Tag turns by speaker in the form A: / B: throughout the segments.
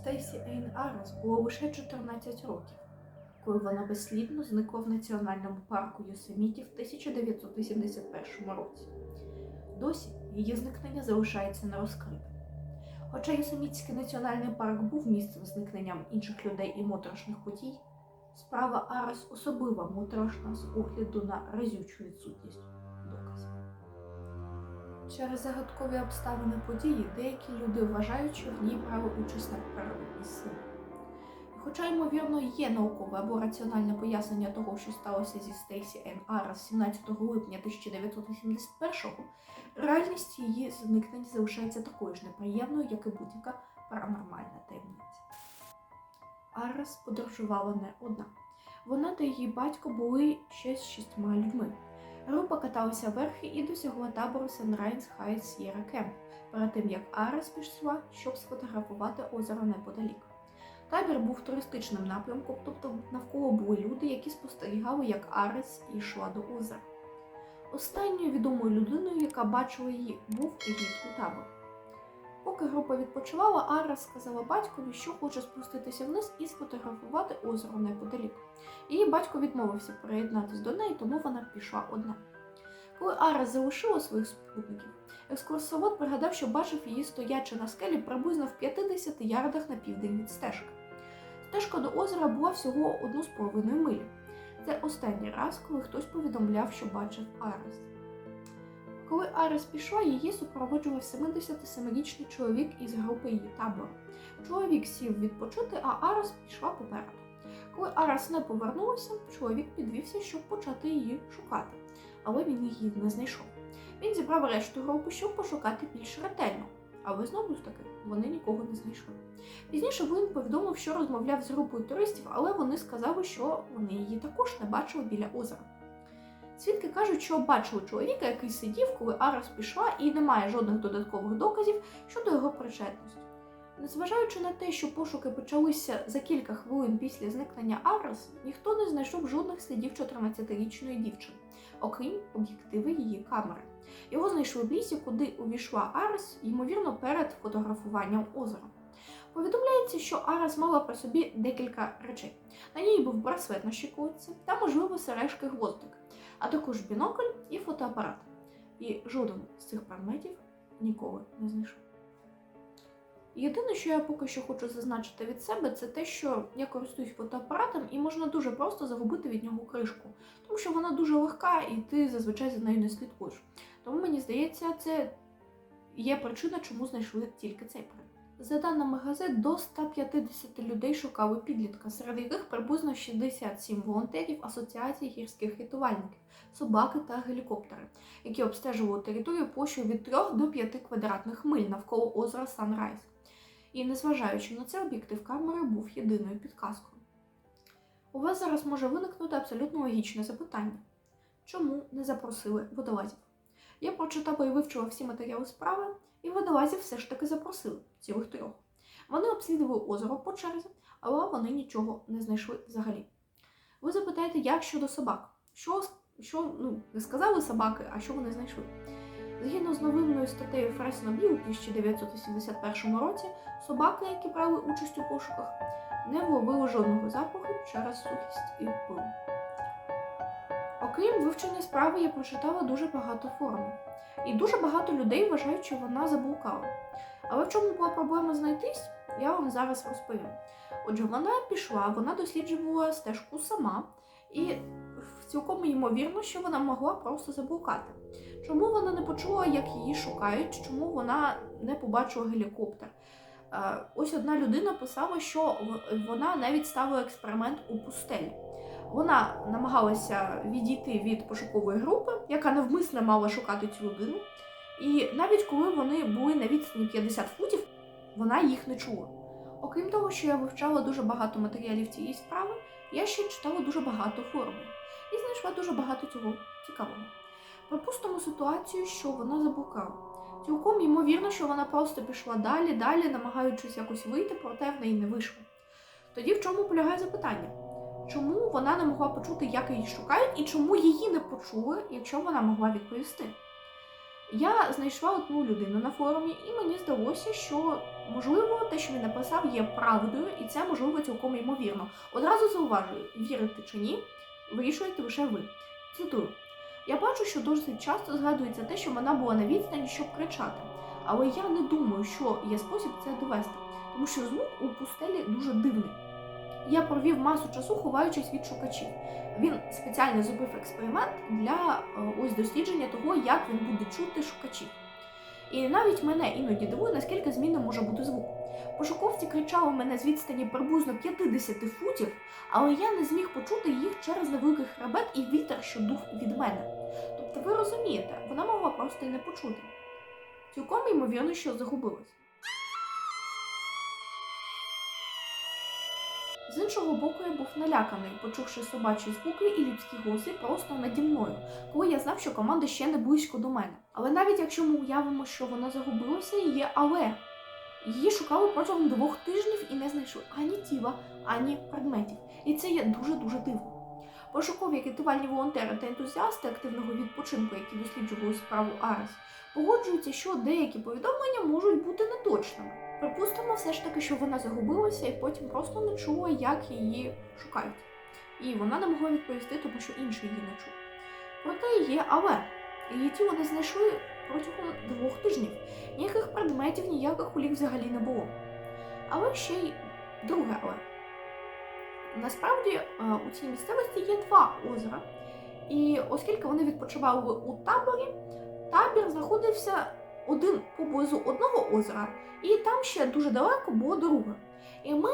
A: Стейсі Ейн Арес було лише 14 років, коли вона безслідно зникла в національному парку Йосеміті в 1981 році. Досі її зникнення залишається нерозкритим. Хоча Йосемітський національний парк був місцем зникненням інших людей і моторошних подій, справа Арес особливо моторошна з огляду на разючу відсутність. Через загадкові обставини події деякі люди вважають, що в ній брали участь надприродні сили. Хоча, ймовірно, є наукове або раціональне пояснення того, що сталося зі Стейсі Ен Арас 17 липня 1981-го, реальність її зникнення залишається такою ж неприємною, як і будь-яка паранормальна таємниця. Арас подорожувала не одна. Вона та її батько були ще з шістьма людьми. Група каталася верхи і досягла табору Sunrise High Sierra Camp, перед тим як Арес пішла, щоб сфотографувати озеро неподалік. Табір був туристичним напрямком, тобто навколо були люди, які спостерігали, як Арес йшла до озера. Останньою відомою людиною, яка бачила її, був гід у таборі. Поки група відпочивала, Арес сказала батькові, що хоче спуститися вниз і сфотографувати озеро неподалік. Її батько відмовився приєднатись до неї, тому вона пішла одна. Коли Арес залишила своїх спутників, екскурсовод пригадав, що бачив її стоячи на скелі приблизно в 50 ярдах на південь від стежки. Стежка до озера була всього одну з половиною милі. Це останній раз, коли хтось повідомляв, що бачив Арес. Коли Арес пішла, її супроводжував 77-річний чоловік із групи її табору. Чоловік сів відпочити, а Арес пішла попереду. Коли Арес не повернулася, чоловік підвівся, щоб почати її шукати, але він її не знайшов. Він зібрав решту групи, щоб пошукати більш ретельно, але знову ж таки вони нікого не знайшли. Пізніше він повідомив, що розмовляв з групою туристів, але вони сказали, що вони її також не бачили біля озера. Свідки кажуть, що бачили чоловіка, який сидів, коли Арес пішла, і немає жодних додаткових доказів щодо його причетності. Незважаючи на те, що пошуки почалися за кілька хвилин після зникнення Арес, ніхто не знайшов жодних слідів 14-річної дівчини, окрім об'єктиви її камери. Його знайшли в лісі, куди увійшла Арес, ймовірно, перед фотографуванням озера. Повідомляється, що Арес мала при собі декілька речей. На ній був браслет на щиколотці та, можливо, сережки гвоздик, а також бінокль і фотоапарат. І жоден з цих предметів ніколи не знайшов. Єдине, що я поки що хочу зазначити від себе, це те, що я користуюсь фотоапаратом і можна дуже просто загубити від нього кришку, тому що вона дуже легка і ти зазвичай за нею не слідкуєш. Тому мені здається, це є причина, чому знайшли тільки цей предмет. За даними газет, до 150 людей шукали підлітка, серед яких приблизно 67 волонтерів Асоціації гірських рятувальників, собаки та гелікоптери, які обстежували територію площею від 3 до 5 квадратних миль навколо озера Санрайз. І незважаючи на це, об'єктив камери був єдиною підказкою. У вас зараз може виникнути абсолютно логічне запитання: чому не запросили водолазів? Я прочитала і вивчила всі матеріали справи, і водолазів все ж таки запросили цілих трьох. Вони обслідували озеро по черзі, але вони нічого не знайшли взагалі. Ви запитаєте, як щодо собак? Що, що ну, не сказали собаки, а що вони знайшли? Згідно з новинною статтею Фреснобі у 1981 році, собаки, які брали участь у пошуках, не вловили жодного запаху через сухість і пил. Окрім вивчення справи, я прочитала дуже багато форумів. І дуже багато людей вважають, що вона заблукала. Але в чому була проблема знайтись, я вам зараз розповім. Отже, вона пішла, вона досліджувала стежку сама, і цілком ймовірно, що вона могла просто заблукати. Чому вона не почула, як її шукають, чому вона не побачила гелікоптер? Е, Ось одна людина писала, що вона навіть ставила експеримент у пустелі. Вона намагалася відійти від пошукової групи, яка навмисно мала шукати цю людину. І навіть коли вони були на відстані 50 футів, вона їх не чула. Окрім того, що я вивчала дуже багато матеріалів цієї справи, я ще читала дуже багато форумів і знайшла дуже багато цього цікавого. Припустимо ситуацію, що вона заблукала. Цілком ймовірно, що вона просто пішла далі, далі, намагаючись якось вийти, проте в неї не вийшло. Тоді в чому полягає запитання? Чому вона не могла почути, як її шукають, і чому її не почули, якщо вона могла відповісти? Я знайшла одну людину на форумі, і мені здалося, що можливо те, що він написав, є правдою, і це можливо цілком ймовірно. Одразу зауважую, вірити чи ні, вирішуєте лише ви. Цитую: я бачу, що досить часто згадується те, що вона була на відстані, щоб кричати. Але я не думаю, що є спосіб це довести, тому що звук у пустелі дуже дивний. Я провів масу часу, ховаючись від шукачів. Він спеціально зробив експеримент для е, ось дослідження того, як він буде чути шукачів. І навіть мене іноді дивує, наскільки змінним може бути звук. Пошуковці кричали мене з відстані приблизно 50 футів, але я не зміг почути їх через невеликий хребет і вітер, що дув від мене. Тобто, ви розумієте, вона могла просто і не почути. Цілком ймовірно, що загубилась. З іншого боку, я був наляканий, почувши собачі звуки і людські голоси просто наді мною, коли я знав, що команда ще не близько до мене. Але навіть якщо ми уявимо, що вона загубилася, є але. Її шукали протягом двох тижнів і не знайшли ані тіла, ані предметів. І це є дуже-дуже дивно. Пошукові рятувальні волонтери та ентузіасти активного відпочинку, які досліджували справу Арес, погоджуються, що деякі повідомлення можуть бути неточними. Припустимо все ж таки, що вона загубилася і потім просто не чула, як її шукають. І вона не могла відповісти, тому що інший її не чув. Проте є але. Її тіло не знайшли протягом двох тижнів. Ніяких предметів, ніяких улік взагалі не було. Але ще й друге але. Насправді е, у цій місцевості є два озера. І оскільки вони відпочивали у таборі, табір знаходився один поблизу одного озера, і там ще дуже далеко було друге. І ми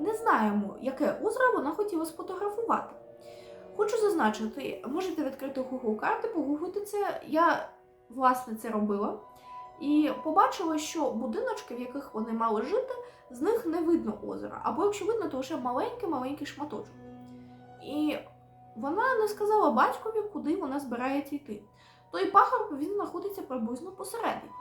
A: не знаємо, яке озеро вона хотіла сфотографувати. Хочу зазначити, можете відкрити Google карти, погуглити це. Я власне це робила. І побачила, що будиночки, в яких вони мали жити, з них не видно озера. Або якщо видно, то лише маленький-маленький шматочок. І вона не сказала батькові, куди вона збирається йти. Той пагорб він знаходиться приблизно посередині.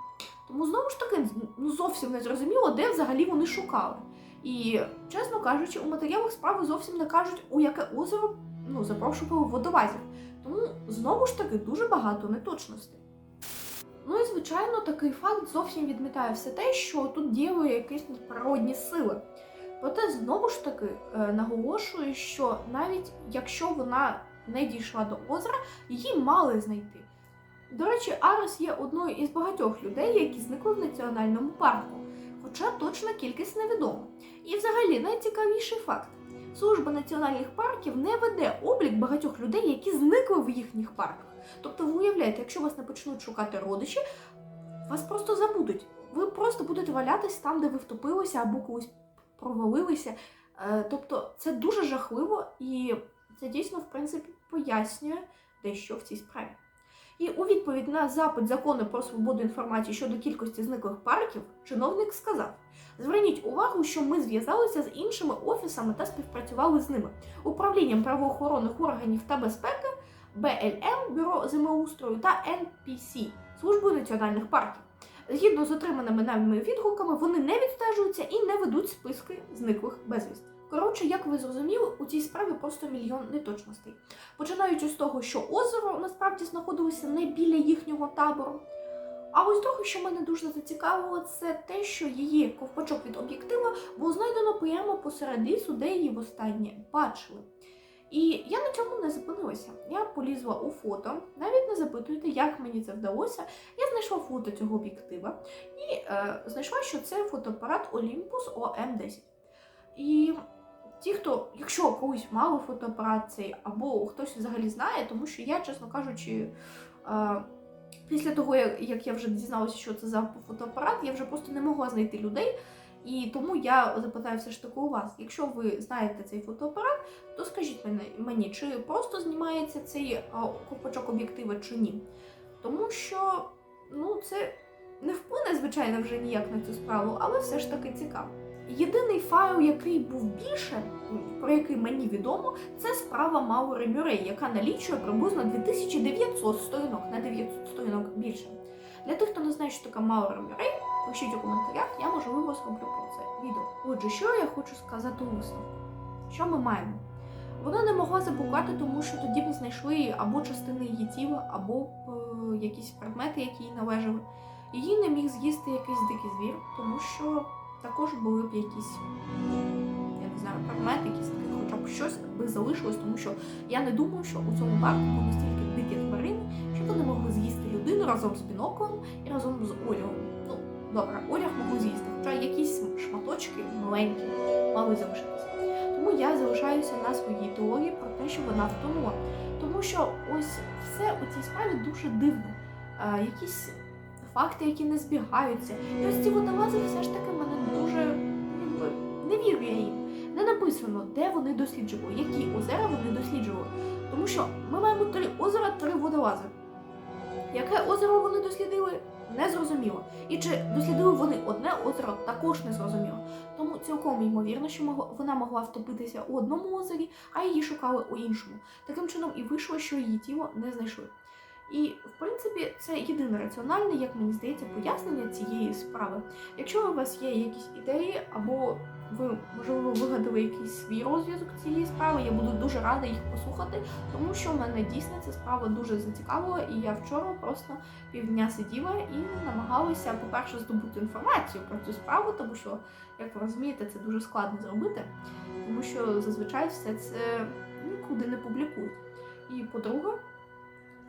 A: Тому знову ж таки ну, зовсім не зрозуміло, де взагалі вони шукали. І, чесно кажучи, у матеріалах справи зовсім не кажуть, у яке озеро ну, запрошували водолазів. Тому знову ж таки дуже багато неточностей. Ну і звичайно, такий факт зовсім відмітає все те, що тут діяли якісь надприродні сили. Проте знову ж таки е, наголошую, що навіть якщо вона не дійшла до озера, її мали знайти. До речі, Арес є одною із багатьох людей, які зникли в національному парку, хоча точна кількість невідома. І взагалі найцікавіший факт: служба національних парків не веде облік багатьох людей, які зникли в їхніх парках. Тобто, ви уявляєте, якщо вас не почнуть шукати родичі, вас просто забудуть. Ви просто будете валятись там, де ви втопилися або колись провалилися. Е, Тобто, це дуже жахливо і це дійсно, в принципі, пояснює дещо в цій справі. І у відповідь на запит закону про свободу інформації щодо кількості зниклих парків, чиновник сказав: Зверніть увагу, що ми зв'язалися з іншими офісами та співпрацювали з ними, управлінням правоохоронних органів та безпеки, БЛМ, Бюро землеустрою та НПС, службою національних парків. Згідно з отриманими нами відгуками, вони не відстежуються і не ведуть списки зниклих безвісти. Коротше, як ви зрозуміли, у цій справі просто мільйон неточностей. Починаючи з того, що озеро насправді знаходилося не біля їхнього табору. А ось друге, що мене дуже зацікавило, це те, що її ковпачок від об'єктива було знайдено прямо посеред лісу, де її востаннє бачили. І я на цьому не зупинилася. Я полізла у фото, навіть не запитуйте, як мені це вдалося. Я знайшла фото цього об'єктива і е, знайшла, що це фотоапарат Olympus OM10. І ті, хто, якщо колись мали фотоапарат цей, або хтось взагалі знає, тому що я, чесно кажучи, е, після того, як, я вже дізналася, що це за фотоапарат, я вже просто не могла знайти людей. І тому я запитаю все ж таки у вас, якщо ви знаєте цей фотоапарат, то скажіть мені, чи просто знімається цей а, ковпачок об'єктива чи ні. Тому що ну, це не вплине, звичайно, вже ніяк на цю справу, але все ж таки цікаво. Єдиний файл, який був більше, про який мені відомо, це справа Маури Мюрей, яка налічує приблизно 2900 сторінок на 900 сторінок більше. Для тих, хто не знає, що таке Маура Мюрей, пишіть у коментарях, я можливо зроблю про це відео. Отже, що я хочу сказати у висновку? Що ми маємо? Вона не могла заблукати, тому що тоді б знайшли або частини її тіла, або е, якісь предмети, які їй належали. Її не міг з'їсти якийсь дикий звір, тому що також були б якісь, я не знаю, предмети, якісь такі, хоча б щось би залишилось, тому що я не думаю, що у цьому парку були стільки дикі тварини, що вони могли з'їсти людину разом з біноклем і разом з одягом. Ну, добре, одяг могли з'їсти, хоча якісь шматочки маленькі мали залишитися. Тому я залишаюся на своїй теорії про те, що вона втонула. Тому що ось все у цій справі дуже дивно. А, якісь факти, які не збігаються. І ось ці водолази все ж таки дуже якби, не вірю я їм. Не написано, де вони досліджували, які озера вони досліджували. Тому що ми маємо три озера, три водолази. Яке озеро вони дослідили, не зрозуміло. І чи дослідили вони одне озеро, також не зрозуміло. Тому цілком ймовірно, що вона могла втопитися у одному озері, а її шукали у іншому. Таким чином і вийшло, що її тіло не знайшли. І в принципі це єдине раціональне, як мені здається, пояснення цієї справи. Якщо у вас є якісь ідеї, або ви можливо вигадали якийсь свій розв'язок цієї справи, я буду дуже рада їх послухати, тому що мене дійсно ця справа дуже зацікавила, і я вчора просто півдня сиділа і намагалася, по-перше, здобути інформацію про цю справу, тому що, як ви розумієте, це дуже складно зробити, тому що зазвичай все це нікуди не публікують. І по-друге,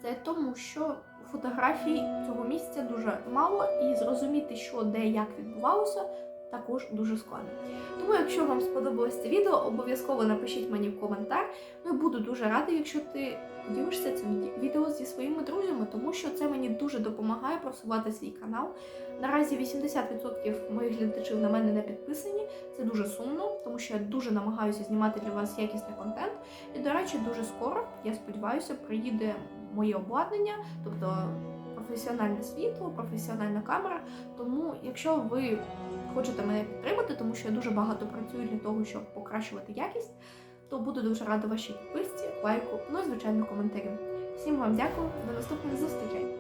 A: це тому, що фотографій цього місця дуже мало, і зрозуміти, що де як відбувалося, також дуже складно. Тому, якщо вам сподобалось це відео, обов'язково напишіть мені в коментар. Ну і буду дуже рада, якщо ти поділишся цим відео зі своїми друзями, тому що це мені дуже допомагає просувати свій канал. Наразі 80% моїх глядачів на мене не підписані. Це дуже сумно, тому що я дуже намагаюся знімати для вас якісний контент. І, до речі, дуже скоро, я сподіваюся, приїде моє обладнання, тобто професіональне світло, професіональна камера. Тому, якщо ви хочете мене підтримати, тому що я дуже багато працюю для того, щоб покращувати якість, то буду дуже рада вашій підписці, лайку, ну і звичайно коментарі. Всім вам дякую, до наступних зустрічей!